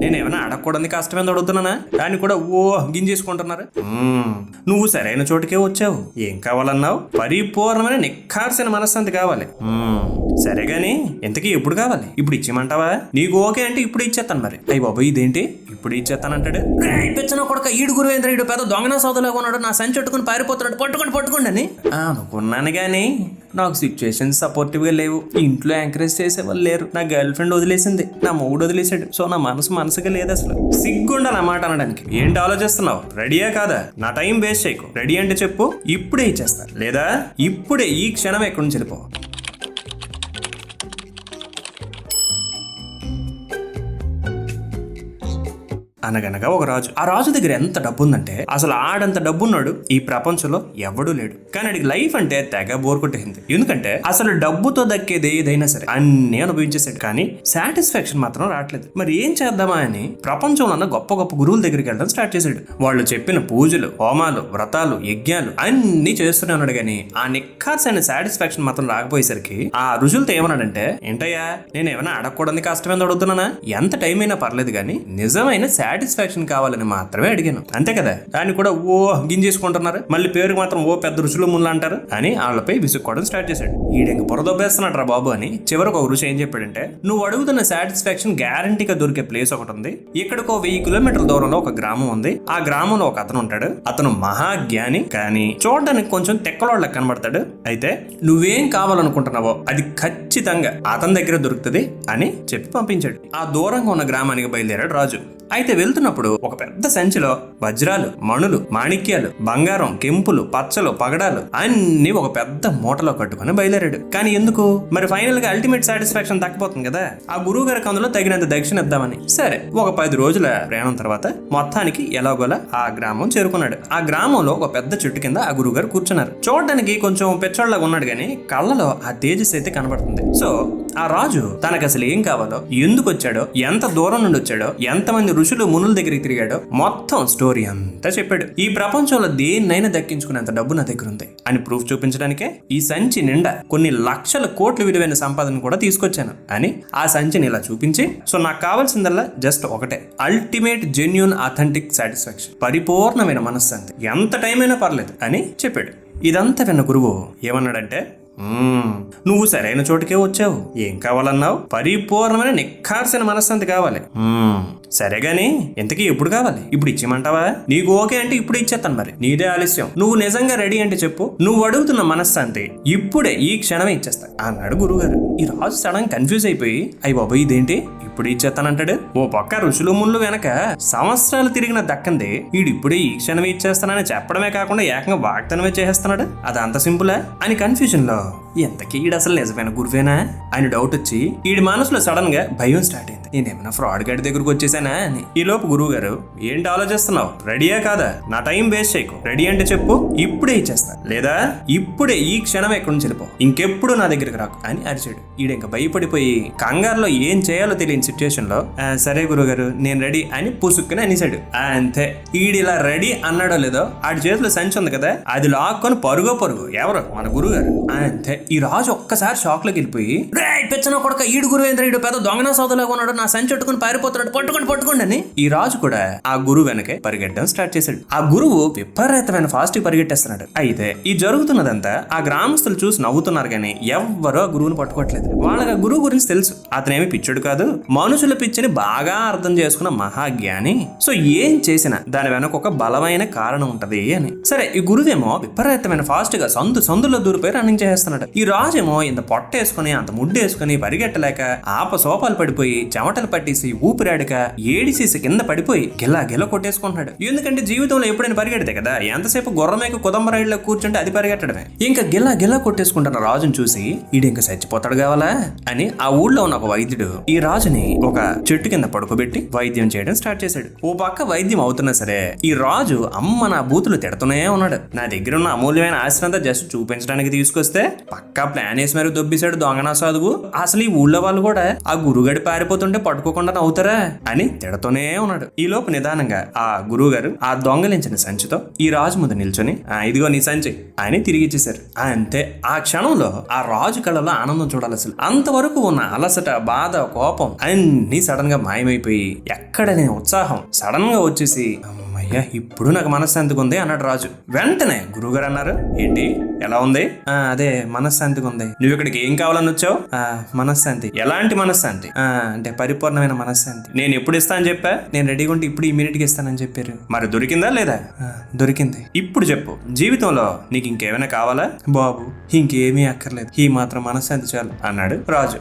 నేనేమైనా అడగకూడని కష్టమేంది అడుగుతున్నానా? దాన్ని కూడా ఓ గింజేసుకుంటున్నారు. నువ్వు సరైన చోటుకే వచ్చావు. ఏం కావాలన్నావు? పరిపూర్ణమైన నిఖార్సిన మనశ్శాంతి కావాలి. సరే గాని ఇంతకీ ఎప్పుడు కావాలి? ఇప్పుడు ఇచ్చేయమంటావా? నీకు ఓకే అంటే ఇప్పుడు ఇచ్చేస్తాను మరి. అయ్యి బాబు ఇదేంటి? ఇప్పుడు ఇచ్చేస్తానంటాడు "రేయ్, పిచ్చన కొడక ఈడు గురువేంద్ర ఈడు పెద్ద దొంగన సౌదలో ఉన్నాడు నా సంచి పట్టుకుని పారిపోతున్నాడు. పట్టుకోండి పట్టుకోండి అని. అనుకున్నాను కానీ నాకు సిచ్యువేషన్ సపోర్టివ్గా లేవు. ఇంట్లో ఎంకరేజ్ చేసే వాళ్ళు లేరు. నా గర్ల్ ఫ్రెండ్ వదిలేసింది. నా మూడు వదిలేసాడు సో నా మనసు మనసుగా లేదు అసలు. సిగ్గుండాలి అన్నమాట అనడానికి. ఏంటి ఆలోచిస్తున్నావు? రెడీయా కాదా? నా టైం వేస్ట్ చేయకు. రెడీ అంటే చెప్పు. ఇప్పుడే ఇచ్చేస్తా. లేదా? ఇప్పుడే ఈ క్షణం ఎక్కడి నుంచి వెళ్ళిపోవు అనగనగా ఒక రాజు. ఆ రాజు దగ్గర ఎంత డబ్బు ఉందంటే అసలు ఆడంత డబ్బున్నాడు ఈ ప్రపంచంలో ఎవడూ లేడు. కానీ అడిగి లైఫ్ అంటే తెగ బోర్ కొట్టేసింది. ఎందుకంటే అసలు డబ్బుతో దక్కేది ఏదైనా సరే అన్ని అనుభవించేసాడు కానీ సాటిస్ఫాక్షన్ మాత్రం రావట్లేదు. మరి ఏం చేద్దామా అని ప్రపంచంలో ఉన్న గొప్ప గొప్ప గురువుల దగ్గరికి వెళ్ళడం స్టార్ట్ చేశాడు. వాళ్ళు చెప్పిన పూజలు హోమాలు వ్రతాలు యజ్ఞాలు అన్ని చేస్తూనే ఉన్నాడు. కానీ ఆ నిఖార్స్ అయిన సాటిస్ఫాక్షన్ మాత్రం రాకపోయేసరికి ఆ రుజులతో ఏమన్నాడంటే ఏంటయ్యా నేను ఏమైనా అడగకూడని కష్టమేందో అడుగుతున్నానా? ఎంత టైం అయినా పర్లేదు కానీ నిజమైన సాటిస్ఫాక్షన్ కావాలని మాత్రమే అడిగాను. అంతే కదా? దాన్ని కూడా ఓ గింజేసుకుంటున్నారు. మళ్ళీ పేరుకి మాత్రం ఓ పెద్ద రుచులు ముళ్ళు అంటారు. అని వాళ్ళపై విసుక్కోవడం స్టార్ట్ చేశాడు. ఈడెంక పొరదొబ్బేస్తున్నాడు రా బాబు అని చివరికి ఒక రుచి ఏం చెప్పాడంటే నువ్వు అడుగుతున్న సాటిస్ఫాక్షన్ గ్యారంటీగా దొరికే ప్లేస్ ఒకటి ఉంది. ఇక్కడికి ఒక వెయ్యి కిలోమీటర్ల దూరంలో ఒక గ్రామం ఉంది. ఆ గ్రామంలో ఒక అతను ఉంటాడు. అతను మహాజ్ఞాని. కానీ చూడడానికి కొంచెం తెక్కలోళ్ళకి కనబడతాడు. అయితే నువ్వేం కావాలనుకుంటున్నావో అది ఖచ్చితంగా అతని దగ్గర దొరుకుతుంది అని చెప్పి పంపించాడు. ఆ దూరంగా ఉన్న గ్రామానికి బయలుదేరాడు రాజు. అయితే వెళ్తున్నప్పుడు ఒక పెద్ద సంచిలో వజ్రాలు మణులు మాణిక్యాలు బంగారం కెంపులు పచ్చలు పగడాలు అన్ని ఒక పెద్ద మూటలో కట్టుకుని బయలుదేరాడు. కానీ ఎందుకు? మరి ఫైనల్గా అల్టిమేట్ సాటిస్ఫాక్షన్ దక్కపోతుంది కదా. ఆ గురువు గారి కందులో తగినంత దక్షిణ ఇద్దామని. సరే ఒక పది రోజుల ప్రయాణం తర్వాత మొత్తానికి ఎలాగోలా ఆ గ్రామం చేరుకున్నాడు. ఆ గ్రామంలో ఒక పెద్ద చెట్టు కింద ఆ గురువు గారు కూర్చున్నారు. చూడడానికి కొంచెం పిచ్చోళ్ళగా ఉన్నాడు కానీ కళ్ళలో ఆ తేజస్ అయితే కనబడుతుంది. సో ఆ రాజు తనకు అసలు ఏం కావాలో ఎందుకు వచ్చాడో ఎంత దూరం నుండి వచ్చాడో ఎంతమంది ఋషులు మునుల దగ్గరికి తిరిగాడో మొత్తం స్టోరీ అంతా చెప్పాడు. ఈ ప్రపంచంలో దేన్నైనా దక్కించుకునేంత డబ్బు నా దగ్గర ఉంది. అని ప్రూఫ్ చూపించడానికే ఈ సంచి నిండా కొన్ని లక్షల కోట్ల విలువైన సంపాదన కూడా తీసుకొచ్చాను. అని ఆ సంచిని ఇలా చూపించి సో నాకు కావాల్సిందల్లా జస్ట్ ఒకటే. అల్టిమేట్ జెన్యున్ అథెంటిక్ సాటిస్ఫాక్షన్ పరిపూర్ణమైన మనశ్శాంతి. ఎంత టైం అయినా పర్లేదు అని చెప్పాడు. ఇదంతా విన్న గురువు ఏమన్నాడంటే నువ్వు సరైన చోటుకే వచ్చావు. ఏం కావాలన్నావు? పరిపూర్ణమైన నిఖార్సిన మనశ్శాంతి కావాలి. "మ్మ్, సరే గాని ఇంతకీ ఎప్పుడు కావాలి? ఇప్పుడు ఇచ్చేయమంటావా? నీకు ఓకే అంటే ఇప్పుడు ఇచ్చేస్తాను మరి. నీదే ఆలస్యం. నువ్వు నిజంగా రెడీ అంటే చెప్పు. నువ్వు అడుగుతున్న మనశ్శాంతి ఇప్పుడే ఈ క్షణమే ఇచ్చేస్తా. అన్నాడు గురుగారు. ఈ రాజు సడన్ కన్ఫ్యూజ్ అయిపోయి అయ్యి బాబాయ్ ఇదేంటి? ఇప్పుడు ఇచ్చేస్తానంటాడు. ఓ పక్క ఋషులు ముళ్ళు వెనక సంవత్సరాలు తిరిగిన దక్కంది ఈడిప్పుడే ఇప్పుడే ఈ క్షణమే ఇచ్చేస్తానని చెప్పడమే కాకుండా ఏకంగా వాగ్దానమే చేసేస్తున్నాడు. అది అంత సింపులా? అని కన్ఫ్యూజన్లో ఎంతకీ ఈడు అసలు నిజమైన గురువేనా? అని డౌట్ వచ్చి ఈడి మనసులో సడన్గా భయం స్టార్ట్ అయింది. నేనేమైనా ఫ్రాడ్ గడి దగ్గరకు వచ్చేసానా? అని ఈలోపు గురువు గారు ఏంటి ఆలోచిస్తున్నావు? రెడీయా కాదా? నా టైం వేస్ట్ చేయకు. రెడీ అంటే చెప్పు ఇప్పుడే ఇచ్చేస్తా. లేదా ఇప్పుడే ఈ క్షణం ఎక్కడి నుంచి వెళ్ళిపో. ఇంకెప్పుడు నా దగ్గరికి రాకు అని అరిచాడు. ఈడ ఇంకా భయపడిపోయి కంగారులో ఏం చేయాలో తెలియని సిచ్యువేషన్లో సరే గురుగారు నేను రెడీ అని పుసుక్కుని అనేసాడు అంతే. ఈడిలా రెడీ అన్నాడో లేదో ఆడి చేతిలో సంచి ఉంది కదా అది లాక్కొని పరుగో పరుగు. ఎవరు? మన గురుగారు గారు. అంతే. ఈ రాజు ఒక్కసారి షాక్లోకి వెళ్ళిపోయి రే పిచ్చన కొడక ఈడు గురువేంద్ర ఈడు పెద్ద దొంగన సోదలాగా ఉన్నాడు. నా సంచి పట్టుకుని పారిపోతున్నాడు. పట్టుకోండి పట్టుకోండి అని ఈ రాజు కూడా ఆ గురువు వెనకే పరిగెట్టడం స్టార్ట్ చేశాడు. ఆ గురువు విపరీతమైన ఫాస్ట్ పరిగెట్టేస్తున్నాడు. అయితే ఈ జరుగుతున్నదంతా ఆ గ్రామస్తులు చూసి నవ్వుతున్నారు కానీ ఎవ్వరూ ఆ గురువుని పట్టుకోవట్లేదు. వాళ్ళకి ఆ గురువు గురించి తెలుసు. అతనేమి పిచ్చుడు కాదు మనుషుల పిచ్చిని బాగా అర్థం చేసుకున్న మహాజ్ఞాని. సో ఏం చేసినా దాని వెనక ఒక బలమైన కారణం ఉంటది అని. సరే ఈ గురువేమో విపరీతమైన ఫాస్ట్గా సందు సందులో దూరిపోయి రన్నింగ్ చేస్తున్నాడు ఈ రాజేమో ఇంత పొట్ట వేసుకుని అంత ముడ్డు వేసుకుని పరిగెట్టలేక ఆప సోపాలు పడిపోయి చెమటలు పట్టేసి ఊపిరాడక ఏడిసేసి కింద పడిపోయి గిలా గిల కొట్టేసుకుంటున్నాడు. ఎందుకంటే జీవితంలో ఎప్పుడైనా పరిగెడితే కదా ఎంతసేపు గుర్రమేక కుదంబ రైడ్లో కూర్చుంటే అది పరిగెట్టడమే. ఇంకా గిలా గిలా కొట్టేసుకుంటున్న రాజుని చూసి ఈడు ఇంకా చచ్చిపోతాడు కావాలా? అని ఆ ఊళ్ళో ఉన్న ఒక వైద్యుడు ఈ రాజుని ఒక చెట్టు కింద పడుకోబెట్టి వైద్యం చేయడం స్టార్ట్ చేశాడు. ఓ పక్క వైద్యం అవుతున్నా సరే ఈ రాజు అమ్మ నా బూతులు తిడుతూనే ఉన్నాడు. నా దగ్గర ఉన్న అమూల్యమైన ఆశ్రంతా జస్ట్ చూపించడానికి తీసుకొస్తే పక్కా ప్లాన్ వేసి మరి దొబ్బేశాడు దొంగనా సాధువు. అసలు ఈ ఊళ్ళో వాళ్ళు కూడా ఆ గురుగడి పారిపోతుంటే పడుకుంటే పట్టుకోకుండా నవ్వుతారా అని తిడతూనే ఉన్నాడు. ఈ లోపు నిదానంగా ఆ గురువు గారు ఆ దొంగలించిన సంచితో ఈ రాజు ముందు నిల్చొని ఇదిగో నీ సంచి అని తిరిగి ఇచ్చేశారు. అంతే ఆ క్షణంలో ఆ రాజు కళ్ళలో ఆనందం చూడాలి అసలు. అంతవరకు ఉన్న అలసట బాధ కోపం అన్ని సడన్గా మాయమైపోయి ఎక్కడనే ఉత్సాహం సడన్గా వచ్చేసి అయ్యా ఇప్పుడు నాకు మనశ్శాంతిగా ఉంది అన్నాడు రాజు. వెంటనే గురువుగారు అన్నారు. ఏంటి? ఎలా ఉంది? "ఆ, అదే మనశ్శాంతిగా ఉంది నువ్వు ఇక్కడికి ఏం కావాలని వచ్చావు? "ఆ, మనశ్శాంతి ఎలాంటి మనశ్శాంతి అంటే పరిపూర్ణమైన మనశ్శాంతి నేను ఎప్పుడు ఇస్తా అని చెప్పా? నేను రెడీగా ఉంటే ఇప్పుడు ఇమీడియట్గా ఇస్తానని చెప్పారు. మరి దొరికిందా లేదా? దొరికింది. ఇప్పుడు చెప్పు. జీవితంలో నీకు ఇంకేమైనా కావాలా? బాబు ఇంకేమీ అక్కర్లేదు. ఈ మాత్రం మనశ్శాంతి చాలు అన్నాడు రాజు.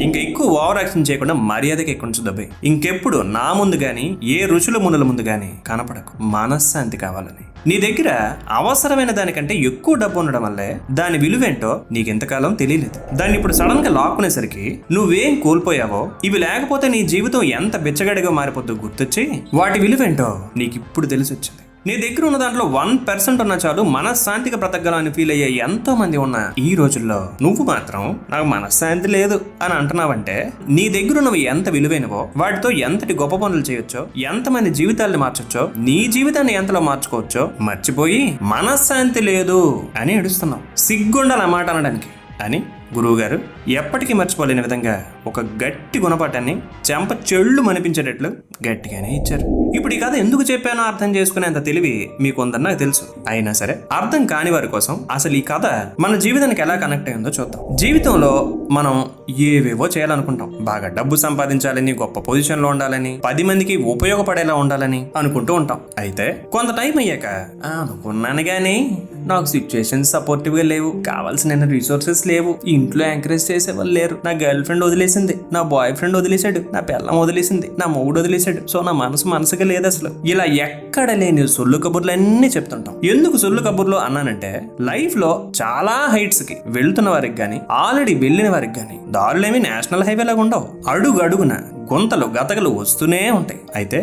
ఇంకా ఎక్కువ ఓవర్ యాక్షన్ చేయకుండా మర్యాదకి ఎక్కడ దబ్బే. ఇంకెప్పుడు నా ముందు గాని ఏ రుచుల మునుల ముందు గాని కనపడకు. మనశ్శాంతి కావాలని. నీ దగ్గర అవసరమైన దానికంటే ఎక్కువ డబ్బు ఉండడం వల్లే దాని విలువేంటో నీకెంతకాలం తెలియలేదు. దాన్ని ఇప్పుడు సడన్గా లాక్కునేసరికి నువ్వేం కోల్పోయావో ఇవి లేకపోతే నీ జీవితం ఎంత బిచ్చగడిగా మారిపోద్దో గుర్తొచ్చి వాటి విలువేంటో నీకు ఇప్పుడు తెలిసి వచ్చింది నీ దగ్గర ఉన్న దాంట్లో వన్ పర్సెంట్ ఉన్న చాలు మనశ్శాంతికి బ్రతకగలని ఫీల్ అయ్యే ఎంతో మంది ఉన్న ఈ రోజుల్లో. నువ్వు మాత్రం నాకు మనశ్శాంతి లేదు అని అంటున్నావంటే నీ దగ్గర ఉన్నవి ఎంత విలువైనవో వాటితో ఎంతటి గొప్ప పనులు చేయొచ్చో ఎంతమంది జీవితాల్ని మార్చొచ్చో నీ జీవితాన్ని ఎంతలో మార్చుకోవచ్చో మర్చిపోయి మనశ్శాంతి లేదు అని ఏడుస్తున్నావు. సిగ్గుండాలి అన్నమాట మాట అనడానికి. అని గురువుగారు ఎప్పటికీ మర్చిపోలేని విధంగా ఒక గట్టి గుణపాఠాన్ని చెంప చెళ్ళు మనిపించేటట్లు గట్టిగానే ఇచ్చారు. ఇప్పుడు ఈ కథ ఎందుకు చెప్పానో అర్థం చేసుకునేంత తెలివి మీకు ఉందని నాకు తెలుసు. అయినా సరే అర్థం కాని వారి కోసం అసలు ఈ కథ మన జీవితానికి ఎలా కనెక్ట్ అయిందో చూద్దాం. జీవితంలో మనం ఏవేవో చేయాలనుకుంటాం. బాగా డబ్బు సంపాదించాలని గొప్ప పొజిషన్లో ఉండాలని పది మందికి ఉపయోగపడేలా ఉండాలని అనుకుంటూ ఉంటాం. అయితే కొంత టైం అయ్యాక అనుకున్నాను కానీ నాకు సిచ్యుయేషన్స్ సపోర్టివ్గా లేవు. కావాల్సిన రిసోర్సెస్ లేవు. ఇంట్లో ఎంకరేజ్ చేసే వాళ్ళు లేరు. నా గర్ల్ ఫ్రెండ్ వదిలేసింది నా బాయ్ ఫ్రెండ్ వదిలేశాడు నా పిల్లం వదిలేసింది నా మొగుడు వదిలేశాడు. సో నా మనసు మనసుగా లేదు అసలు. ఇలా ఎక్కడ లేని సొల్లు కబుర్లు అన్నీ చెప్తుంటాం. ఎందుకు సొల్లు కబుర్లు అన్నానంటే లైఫ్లో చాలా హైట్స్కి వెళ్తున్న వారికి కానీ ఆల్రెడీ వెళ్ళిన వారికి కానీ దారులేమి నేషనల్ హైవే లాగా ఉండవు. అడుగు అడుగున గుంతలు గతకలు వస్తూనే ఉంటాయి. అయితే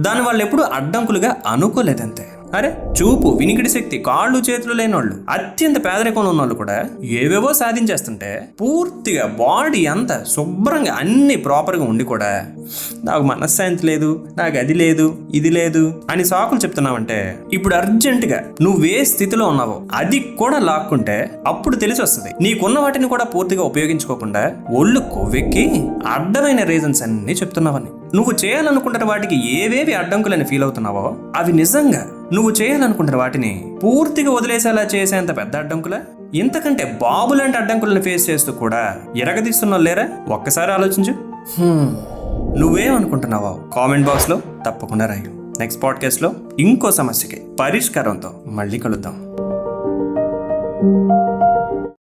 దాని వాళ్ళు ఎప్పుడు అడ్డంకులుగా అనుకోలేదంతే. అరే చూపు వినికిడి శక్తి కాళ్ళు చేతులు లేనోళ్ళు అత్యంత పేదరికంలో ఉన్నోళ్ళు కూడా ఏవేవో సాధించేస్తుంటే పూర్తిగా బాడీ అంతా శుభ్రంగా అన్ని ప్రాపర్గా ఉండి కూడా నాకు మనశ్శాంతి లేదు నాకు అది లేదు ఇది లేదు అని సాకులు చెప్తున్నావంటే ఇప్పుడు అర్జెంటుగా నువ్వే స్థితిలో ఉన్నావో అది కూడా లాక్కుంటే అప్పుడు తెలిసి వస్తుంది. నీకున్న వాటిని కూడా పూర్తిగా ఉపయోగించుకోకుండా ఒళ్ళు కొవ్వెక్కి అడ్డమైన రీజన్స్ అన్ని చెప్తున్నావని. నువ్వు చేయాలనుకుంటున్న వాటికి ఏవేవి అడ్డంకులని ఫీల్ అవుతున్నావో అవి నిజంగా నువ్వు చేయాలనుకుంటున్న వాటిని పూర్తిగా వదిలేసేలా చేసేంత పెద్ద అడ్డంకులా? ఇంతకంటే బాబు లాంటి అడ్డంకులను ఫేస్ చేస్తూ కూడా ఎరగదీస్తున్నా లేరా? ఒక్కసారి ఆలోచించు. నువ్వేమనుకుంటున్నావో కామెంట్ బాక్స్లో తప్పకుండా రాయు. నెక్స్ట్ పాడ్కాస్ట్లో ఇంకో సమస్యకి పరిష్కారంతో మళ్ళీ కలుద్దాం.